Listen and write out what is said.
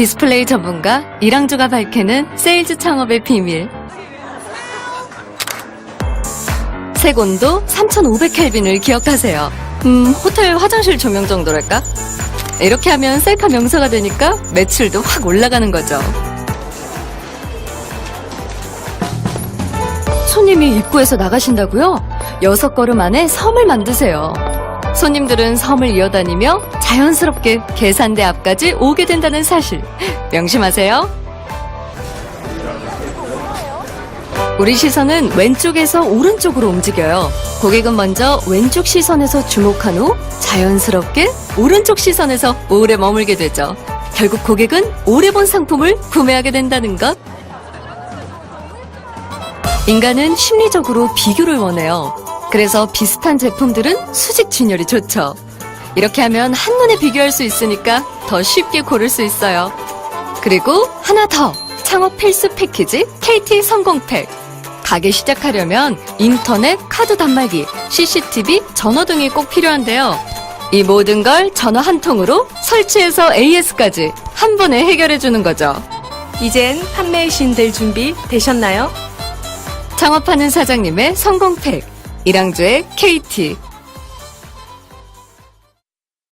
디스플레이 전문가 이랑주가 밝히는 세일즈 창업의 비밀. 색온도 3500켈빈을 기억하세요. 음, 호텔 화장실 조명 정도랄까? 이렇게 하면 셀카 명소가 되니까 매출도 확 올라가는 거죠. 손님이 입구에서 나가신다고요? 여섯 걸음 안에 섬을 만드세요. 손님들은 섬을 이어다니며 자연스럽게 계산대 앞까지 오게 된다는 사실 명심하세요. 우리 시선은 왼쪽에서 오른쪽으로 움직여요. 고객은 먼저 왼쪽 시선에서 주목한 후 자연스럽게 오른쪽 시선에서 오래 머물게 되죠. 결국 고객은 오래 본 상품을 구매하게 된다는 것. 인간은 심리적으로 비교를 원해요. 그래서 비슷한 제품들은 수직 진열이 좋죠. 이렇게 하면 한눈에 비교할 수 있으니까 더 쉽게 고를 수 있어요. 그리고 하나 더! 창업 필수 패키지 KT 성공팩. 가게 시작하려면 인터넷, 카드 단말기, CCTV, 전화 등이 꼭 필요한데요. 이 모든 걸 전화 한 통으로 설치해서 AS까지 한 번에 해결해 주는 거죠. 이젠 판매의 신될 준비 되셨나요? 창업하는 사장님의 성공팩. 이랑주의 KT.